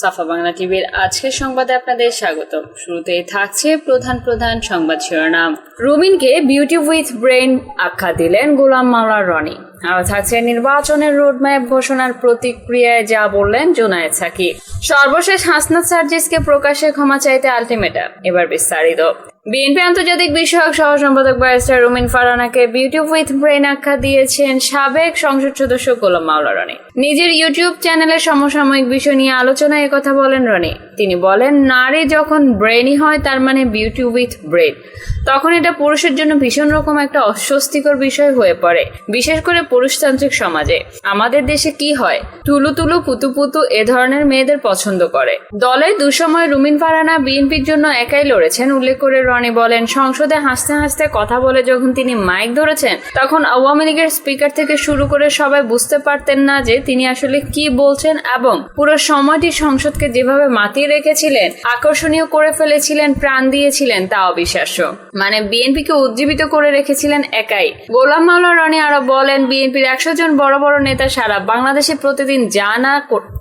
সাফা বাংলা টিভির আজকের সংবাদে আপনাদের স্বাগত শুরুতেই থাকছে প্রধান প্রধান সংবাদ শিরোনাম। রুবিনকে বিউটি উইথ ব্রেন আখ্যা দিলেন গোলাম মাওলা রনি। আরও থাকছে নির্বাচনের রোডম্যাপ ঘোষণার প্রতিক্রিয়ায় যা বললেন জোনায়েদ সাকিব। সর্বশেষ হাসনাত সার্জিসকে প্রকাশ্যে ক্ষমা চাইতে আলটিমেটাম। এবার বিস্তারিত। বিএনপি আন্তর্জাতিক বিষয়ক সহ সম্পাদক ব্যারিস্টার রুমিন ফারানাকে বিউটি উইথ ব্রেন আখ্যা দিয়েছেন সাবেক সংসদ সদস্য গোলাম মাওলা রনি। নিজের ইউটিউব চ্যানেলের সমসাময়িক বিষয় নিয়ে আলোচনায় কথা বলেন রনি। তিনি বলেন, নারী যখন ব্রেনই হয়, তার মানে বিউটি উইথ ব্রেন তখন এটা পুরুষের জন্য ভীষণ রকম একটা অস্বস্তিকর বিষয় হয়ে পড়ে, বিশেষ করে পুরুষতান্ত্রিক সমাজে। আমাদের দেশে কি হয় টুলু তুলু পুতু পুতু এ ধরনের মেয়েদের পছন্দ করে। দলে দুসময় রুমিন ফারানা বিএনপির জন্য একাই লড়েছেন, উল্লেখ করে রনি বলেন, সংসদে হাসতে হাসতে কথা বলে যখন তিনি মাইক ধরেছেন, তখন আওয়ামী লীগের স্পিকার থেকে শুরু করে সবাই বুঝতে পারতেন না যে তিনি আসলে কি বলছেন এবং পুরো সময়টি সংসদকে যেভাবে মাতিয়ে রেখেছিলেন, আকর্ষণীয় করে ফেলেছিলেন, প্রাণ দিয়েছিলেন তা অবিশ্বাস্য। মানে বিএনপিকে উজ্জীবিত করে রেখেছিলেন একাই। গোলাম মাওলা রনি আরও বলেন, বিএনপির একশো জন বড় বড় নেতা সারা বাংলাদেশে প্রতিদিন যা না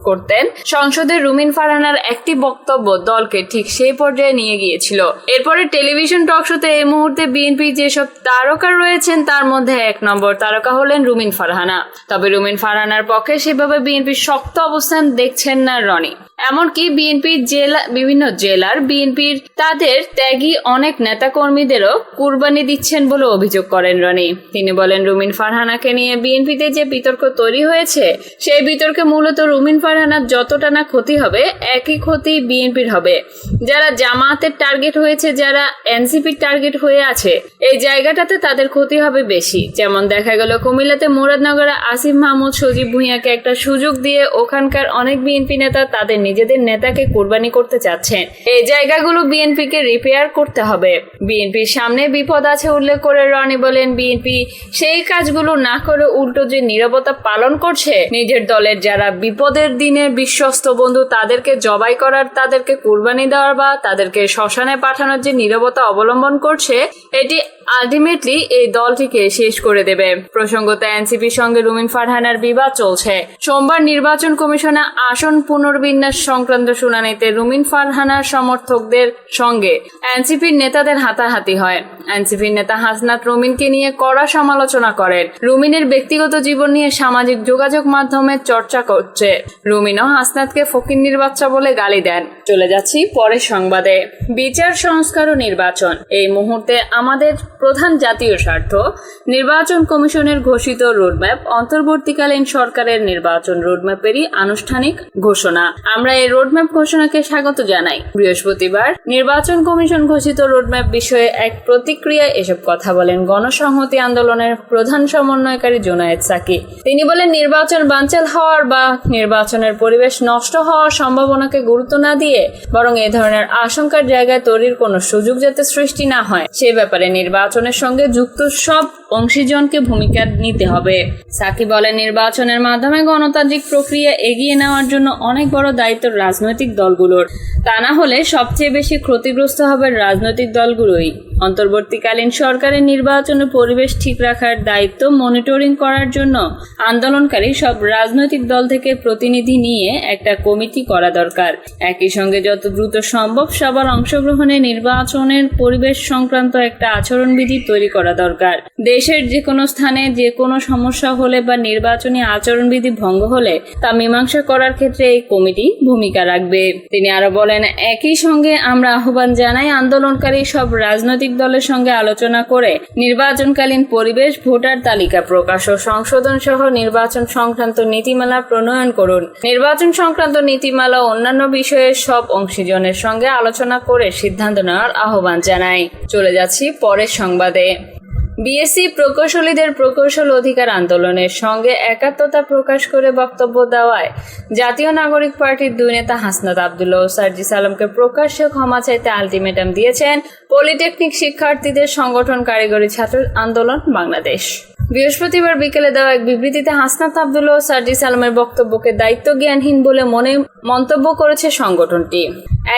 করতেন সংসদে রুমিন ফারহানার একটি বক্তব্য দলকে ঠিক সেই পর্যায়ে নিয়ে গিয়েছিল। এরপরে টেলিভিশন টক শোতে এই মুহূর্তে বিএনপির যেসব তারকা রয়েছেন, তার মধ্যে এক নম্বর তারকা হলেন রুমিন ফারহানা। তবে রুমিন ফারহানার পক্ষে সেভাবে বিএনপির শক্ত অবস্থান দেখছেন না রনি। এমনকি বিএনপির জেলা, বিভিন্ন জেলার বিএনপির তাদের ত্যাগী অনেক নেতাকর্মীদেরও কুরবানি দিচ্ছেন বলে অভিযোগ করেন রনি। তিনি বলেন, রুমিন ফারহানাকে নিয়ে বিএনপিতে যে বিতর্ক তৈরি হয়েছে, সেই বিতর্কে মূলত রুমিন ফারহানার যতটা না ক্ষতি হবে, একই ক্ষতি বিএনপির হবে। যারা জামায়াতের টার্গেট হয়েছে, যারা এনসিপির টার্গেট হয়ে আছে, এই জায়গাটাতে তাদের ক্ষতি হবে বেশি। যেমন দেখা গেল, কুমিল্লাতে মুরাদনগরে আসিফ মাহমুদ সজীব ভুঁইয়াকে একটা সুযোগ দিয়ে ওখানকার অনেক বিএনপি নেতা তাদের নিজেদের নেতাকে কোরবানি করতে চাচ্ছেন। এই জায়গাগুলো বিএনপিকে রিপেয়ার করতে হবে। বিএনপির সামনে বিপদ আছে উল্লেখ করে রনি বলেন, বিএনপি সেই কাজগুলো না করে উল্টো যে নীরবতা পালন করছে, নিজের দলের যারা বিপদের দিনে বিশ্বস্ত বন্ধু, তাদেরকে জবাই করার, তাদেরকে কুরবানি দেওয়ার বা তাদেরকে শ্মশানে পাঠানোর যে নীরবতা অবলম্বন করছে, এটি আলটিমেটলি এই দলটিকে শেষ করে দেবে। প্রসঙ্গত এনসিপির সঙ্গে রুমিন ফারহানার বিবাদ চলছে। সোমবার নির্বাচন কমিশনে আসন পুনর্বিন্যাস সংক্রান্ত শুনানিতে রুমিন ফারহানার সমর্থকদের সঙ্গে এনসিপির নেতাদের হাতাহাতি হয়। এনসিপির নেতা হাসনাত রুমিনকে নিয়ে কড়া সমালোচনা করেন। রুমিনের ব্যক্তিগত জীবন নিয়ে সামাজিক যোগাযোগ মাধ্যমে চর্চা করছে। রুমিনও হাসনাতকে ফকির বাচ্চা বলে গালি দেন। চলে যাচ্ছি পরের সংবাদে। বিচার সংস্কার ও নির্বাচন। এই মুহূর্তে আমাদের প্রধান জাতীয় স্বার্থ, নির্বাচন কমিশনের ঘোষিত রোডম্যাপ, অন্তর্বর্তীকালীন সরকারের নির্বাচন রোডম্যাপেরই আনুষ্ঠানিক ঘোষণা। আমরা এই রোডম্যাপ ঘোষণাকে স্বাগত জানাই। বৃহস্পতিবার নির্বাচন কমিশন ঘোষিত রোডম্যাপ বিষয়ে এক প্রতিক্রিয়ায় এসব কথা বলেন গণসংহতি আন্দোলনের প্রধান সমন্বয়কারী জোনায়েদ সাকি। তিনি বলেন, নির্বাচন বানচাল হওয়ার বা নির্বাচনের পরিবেশ নষ্ট হওয়ার সম্ভাবনাকে গুরুত্ব না দিয়ে বরং এ ধরনের আশঙ্কার জায়গায় তৈরির কোনো সুযোগ যাতে সৃষ্টি না হয়, সে ব্যাপারে নির্বাচনের সঙ্গে যুক্ত সব অংশীজনকে ভূমিকা নিতে হবে। সাকি বলেন, নির্বাচনের মাধ্যমে গণতান্ত্রিক প্রক্রিয়া এগিয়ে নেওয়ার জন্য অনেক বড় দায়িত্ব রাজনৈতিক দলগুলোর। তা না হলে সবচেয়ে বেশি ক্ষতিগ্রস্ত হবে রাজনৈতিক দলগুলোই। অন্তর্বর্তীকালীন সরকারের নির্বাচনের পরিবেশ ঠিক রাখার দায়িত্ব মনিটরিং করার জন্য আন্দোলনকারী সব রাজনৈতিক দল থেকে প্রতিনিধি নিয়ে একটা কমিটি করা দরকার। একই সঙ্গে যত দ্রুত সম্ভব সবার অংশগ্রহণে নির্বাচনের পরিবেশ সংক্রান্ত একটা আচরণবিধি তৈরি করা দরকার। দেশের যে কোনো স্থানে যে কোনো সমস্যা হলে বা নির্বাচনী আচরণবিধি ভঙ্গ হলে তা মীমাংসা করার ক্ষেত্রে এই কমিটি ভূমিকা রাখবে। তিনি আরও বলেন, একই সঙ্গে আমরা আহ্বান জানাই আন্দোলনকারী সব রাজনৈতিক দলের সঙ্গে আলোচনা করে নির্বাচনকালীন পরিবেশ, ভোটার তালিকা প্রকাশ ও সংশোধন সহ নির্বাচন সংক্রান্ত নীতিমালা প্রণয়ন করুন। নির্বাচন সংক্রান্ত নীতিমালা অন্যান্য বিষয়ে সব অংশীজনের সঙ্গে আলোচনা করে সিদ্ধান্ত নেওয়ার আহ্বান জানায় চলে যাচ্ছি পরের সংবাদে। বিএসসি প্রকৌশলীদের প্রকৌশল অধিকার আন্দোলনের সঙ্গে একাত্মতা প্রকাশ করে বক্তব্য দেওয়ায় জাতীয় নাগরিক পার্টির দুই নেতা হাসনাত আবদুল্লাহ ও সার্জি সালামকে প্রকাশ্যে ক্ষমা চাইতে আলটিমেটাম দিয়েছেন পলিটেকনিক শিক্ষার্থীদের সংগঠন কারিগরি ছাত্র আন্দোলন বাংলাদেশ। বৃহস্পতিবার বিকেলে দেওয়া এক বিবৃতিতে হাসনাত আবদুল্লাহ সার্জি সার্জিস আলমের বক্তব্যকে দায়িত্ব জ্ঞানহীন বলে মনে, মন্তব্য করেছে সংগঠনটি।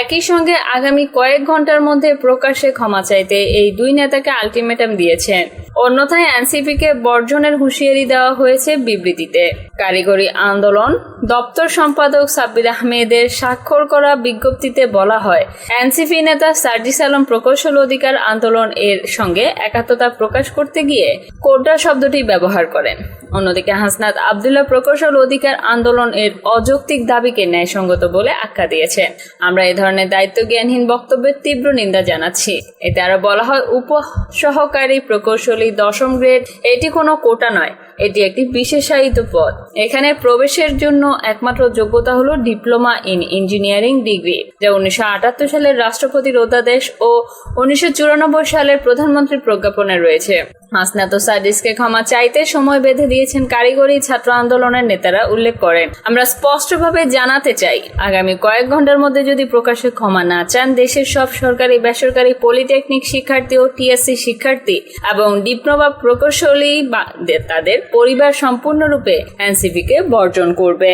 একই সঙ্গে আগামী কয়েক ঘণ্টার মধ্যে প্রকাশ্যে ক্ষমা চাইতে এই দুই নেতাকে আলটিমেটাম দিয়েছেন অন্যথায় এনসিপিকে বর্জনের হুঁশিয়ারি দেওয়া হয়েছে বিবৃতিতে। কারিগরি আন্দোলন দপ্তর সম্পাদক সাব্বির আহমেদের স্বাক্ষর করা বিজ্ঞপ্তিতে বলা হয়, এনসিপি নেতা সার্জিস আলম প্রকৌশল অধিকার আন্দোলন এর সঙ্গে একাত্মতা প্রকাশ করতে গিয়ে কোডা শব্দটি ব্যবহার করেন। অন্যদিকে হাসনাত আবদুল্লাহ প্রকৌশল অধিকার আন্দোলন এর অযৌক্তিক দাবিকে ন্যায়সঙ্গত বলে আখ্যা দিয়েছে। আমরা এ ধরনের দায়িত্ব জ্ঞানহীন বক্তব্যের তীব্র নিন্দা জানাচ্ছি। এতে আরও বলা হয়, উপ সহকারী প্রকৌশলী দশম গ্রেড এটি কোনো কোটা নয়, এটি একটি বিশেষায়িত পদ। এখানে প্রবেশের জন্য একমাত্র যোগ্যতা হলো ডিপ্লোমা ইন ইঞ্জিনিয়ারিং ডিগ্রি, যা উনিশশো আটাত্তর সালের রাষ্ট্রপতির অধ্যাদেশ ও উনিশশো চুরানব্বই সালের প্রধানমন্ত্রীর প্রজ্ঞাপনে রয়েছে। হাসনাত সাদিসকে ক্ষমা চাইতে সময় বেঁধে দিয়েছেন কারিগরি ছাত্র আন্দোলনের নেতারা উল্লেখ করেন। আমরা স্পষ্টভাবে জানাতে চাই, আগামী কয়েক ঘণ্টার মধ্যে যদি প্রকাশ্যে ক্ষমা না চান, দেশের সব সরকারি, বেসরকারি পলিটেকনিক শিক্ষার্থী ও টিএসসি শিক্ষার্থী এবং ডিপ্লোমা প্রকৌশলী বা তাদের পরিবার সম্পূর্ণরূপে এনসিপিকে বর্জন করবে।